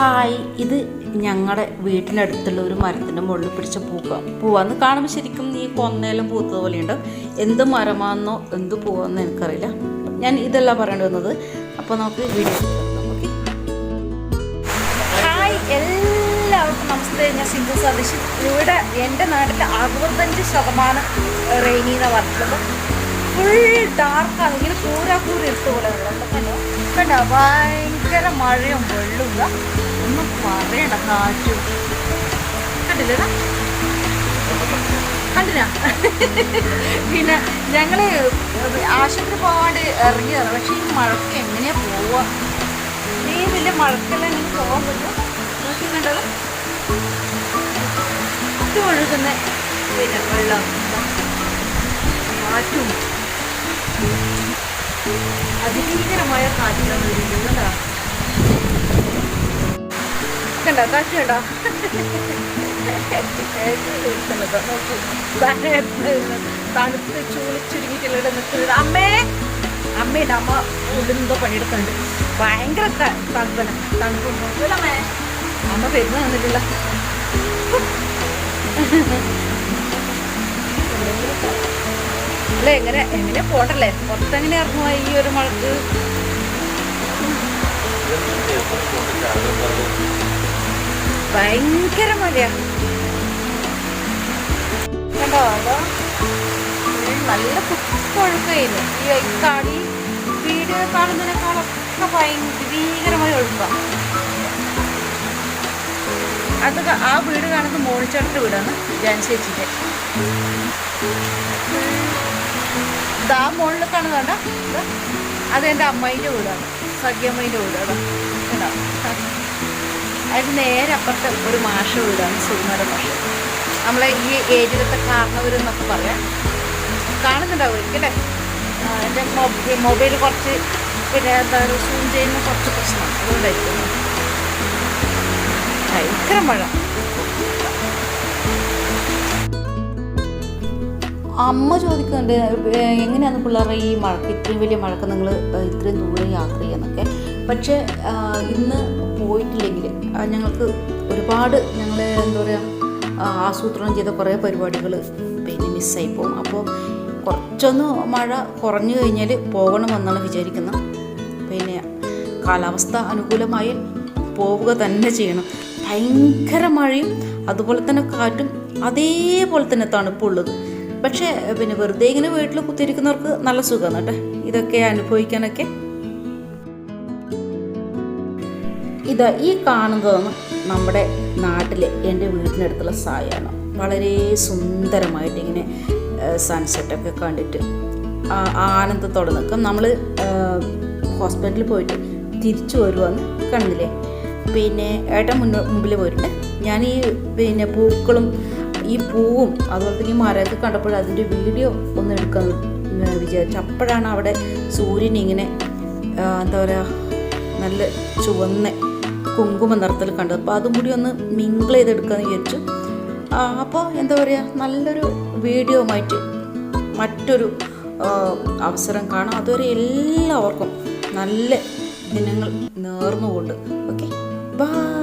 Hi ഇത് ഞങ്ങളുടെ വീട്ടിനടുത്തുള്ള ഒരു മരത്തിന്റെ മുകളിൽ പിടിച്ച പൂക്ക പൂവാന്ന് കാണുമ്പോൾ ശരിക്കും നീ കൊന്നേലും പൂത്തത് പോലെയുണ്ട്. എന്ത് മരമാണെന്നോ എന്ത് പൂവാന്നോ എനിക്കറിയില്ല. ഞാൻ ഇതല്ല പറയേണ്ടി വന്നത്. അപ്പോൾ നമുക്ക് വീഡിയോ നമുക്ക് ഹായ് എല്ലാവർക്കും നമസ്തേ. ഞാൻ സിന്ധു സതീഷ് ഇവിടെ എന്റെ നാട്ടിൽ അറുപത്തഞ്ച് ശതമാനം റെയിനി എന്നാണ് പറഞ്ഞിട്ടുള്ളത്. ഫുൾ ഡാർക്കാണ് ഇങ്ങനെ കൂരാ കൂരി ഇട്ട് പോലെ കണ്ടോ? ഭയങ്കര മഴയും വെള്ളവും. ഒന്നും പറയണ്ട കാറ്റും കണ്ടില്ലേടാ കണ്ടില്ല. പിന്നെ ഞങ്ങൾ ആശുപത്രി പോകാണ്ട് ഇറങ്ങിയതാണ് പക്ഷേ ഈ മഴക്ക് എങ്ങനെയാ പോവുക ഈ വലിയ മഴക്കെല്ലാം എനിക്ക് പോകാൻ പറ്റും? നോക്കുന്നുണ്ടല്ലോ ഇത് ഒഴുകുന്ന പിന്നെ വെള്ളം കാറ്റും. അതിഭീകരമായ കാറ്റുകളാണ് വരുന്നത് കണ്ടോ? കാറ്റ് കണ്ടോ? തണുത്ത് ചൂളിച്ചുരുങ്ങിയിട്ടുള്ള നിൽക്കുന്നത്. അമ്മേ! അമ്മയുടെ അമ്മ ഉള്ളിലെന്തോ പണിയെടുക്കുന്നുണ്ട്. ഭയങ്കര തണുപ്പന തണുപ്പ് അമ്മേ. അമ്മ വരുന്ന തന്നിട്ടില്ല അല്ലേ എങ്ങനെ എങ്ങനെ പോട്ടല്ലേ പുറത്തെങ്ങനെ ഇറങ്ങുക ഈ ഒരു മഴക്ക്? ഭയങ്കര മഴയാണ് കണ്ടോ? നല്ല കുഴപ്പമായിരുന്നു ഈ കാടി വീട് കാണുന്നതിനേക്കാളൊക്കെ ഭയങ്കര ഭീകരമായ ഒഴുക്കാണ് അത് ക- ആ വീട് കാണുന്നത് മോളിച്ചടുത്ത വീടാണ് ജാൻസേച്ചിന്റെ ആ മുകളിൽ കാണുന്നതാണ്ട അത് എന്റെ അമ്മായിന്റെ വീടാണ്. സഖ്യമ്മേന്റെ വീടാണ്. കേട്ടോ അതിന് നേരെ അപ്പുറത്തെ ഒരു മാഷ വീടാണ് സുകുമാര മാഷ. നമ്മളെ ഈ ഏരിയയിലത്തെ കാരണവരെന്നൊക്കെ പറയാം. കാണുന്നുണ്ടാവും അല്ലേ എന്റെ മൊബൈൽ കുറച്ച് പിന്നെ എന്താ പറയുക സൂം ചെയ്യുന്ന കുറച്ച് പ്രശ്നമാണ് അതുകൊണ്ടായിരിക്കും. ഭയങ്കര മഴ. അമ്മ ചോദിക്കുന്നുണ്ട് എങ്ങനെയാണ് പിള്ളേരുടെ ഈ മഴക്ക് ഇത്രയും വലിയ മഴക്ക് നിങ്ങൾ ഇത്രയും ദൂരം യാത്ര ചെയ്യാന്നൊക്കെ പക്ഷേ ഇന്ന് പോയിട്ടില്ലെങ്കിൽ ഞങ്ങൾക്ക് ഒരുപാട് ഞങ്ങൾ എന്താ പറയുക ആസൂത്രണം ചെയ്ത കുറേ പരിപാടികൾ പിന്നെ മിസ്സായി പോകും. അപ്പോൾ കുറച്ചൊന്ന് മഴ കുറഞ്ഞു കഴിഞ്ഞാൽ പോകണമെന്നാണ് വിചാരിക്കുന്നത്. പിന്നെ കാലാവസ്ഥ അനുകൂലമായി പോവുക തന്നെ ചെയ്യണം. ഭയങ്കര മഴയും അതുപോലെ തന്നെ കാറ്റും അതേപോലെ തന്നെ തണുപ്പുള്ളത് പക്ഷേ പിന്നെ വെറുതെ ഇങ്ങനെ വീട്ടിൽ കുത്തിയിരിക്കുന്നവർക്ക് നല്ല സുഖമാണ് കേട്ടോ ഇതൊക്കെ അനുഭവിക്കാനൊക്കെ ഇതാ ഈ കാണുന്നതാണ് നമ്മുടെ നാട്ടിലെ എന്റെ വീടിനടുത്തുള്ള സായാണ്. വളരെ സുന്ദരമായിട്ട് ഇങ്ങനെ സൺസെറ്റൊക്കെ കണ്ടിട്ട് ആനന്ദത്തോടെ നിൽക്കും. നമ്മൾ ഹോസ്പിറ്റലിൽ പോയിട്ട് തിരിച്ചു വരുവാന്ന് കണ്ടില്ലേ? പിന്നെ ഏട്ടൻ മുന്നിൽ മുമ്പിൽ പോയിട്ട് ഞാൻ ഈ പിന്നെ പൂക്കളും ഈ പൂവും അതുപോലെ തന്നെ ഈ മരമൊക്കെ കണ്ടപ്പോൾ അതിന്റെ വീഡിയോ ഒന്ന് എടുക്കാമെന്ന് വിചാരിച്ചു. അപ്പോഴാണ് അവിടെ സൂര്യൻ ഇങ്ങനെ എന്താ പറയുക നല്ല ചുവന്ന കുങ്കുമ നിറത്തിൽ കണ്ടത്. അപ്പോൾ അതും കൂടി ഒന്ന് മിങ്കിൾ ചെയ്തെടുക്കാമെന്ന് വിചാരിച്ചു. അപ്പോൾ എന്താ പറയുക നല്ലൊരു വീഡിയോ ആയിട്ട് മറ്റൊരു അവസരം കാണാം. അതുവരെ എല്ലാവർക്കും നല്ല ദിനങ്ങൾ നേർന്നുകൊണ്ട്. Okay bye